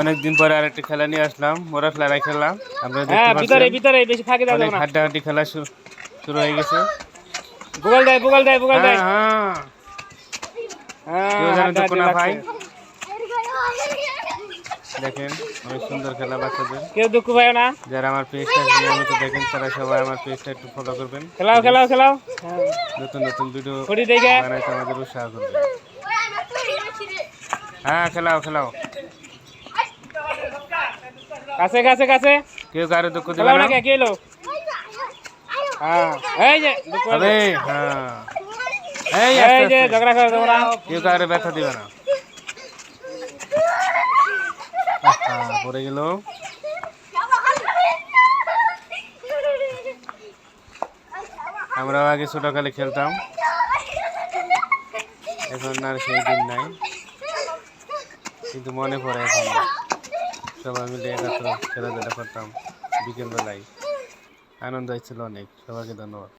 অনেকদিন পরে আরেকটি খেলা নিয়ে আসলাম। মোরা ফ্লারাই খেলা আমরা হ্যাঁ ভিতরে ভিতরে বেশি ফাঁকি দাও না। হাড্ডাহাড্ডি খেলা শুরু হয়ে গেছে। গুগল দেয় গুগল দেয় গুগল দেয় হ্যাঁ হ্যাঁ। কেউ হ্যাঁ হাড্ডাহাড্ডি কোনা ভাই। দেখেন অনেক সুন্দর খেলা বাচ্চাদের। কেউ দুঃখ পায় না। যারা আমার পেজটা নিয়মিত দেখেন তারা সবাই আমার পেজটা একটু ফলো করবেন। খেলাও খেলাও খেলাও। নতুন নতুন ভিডিও বানাইতে আমাদের উৎসাহ করবেন। হ্যাঁ খেলাও খেলাও। কাছে কাছে কাছে। কেউ কারও দুঃখ দেবে না? কে কে এলো হ্যাঁ। এই যে দুঃখ হ্যাঁ। এই এই যে ঝগড়া করো তোমরা। কেউ কারও ব্যথা দিবে না। পড়ে গেল। আমরাও আগে ছোটকালে খেলতাম। এখন আর সেই দিন নাই। কিন্তু মনে পড়ে এখন। সবাই মিলে একাত্র খেলাধুলা করতাম বিকেলবেলায়। আনন্দ হয়েছিল অনেক। সবাইকে ধন্যবাদ।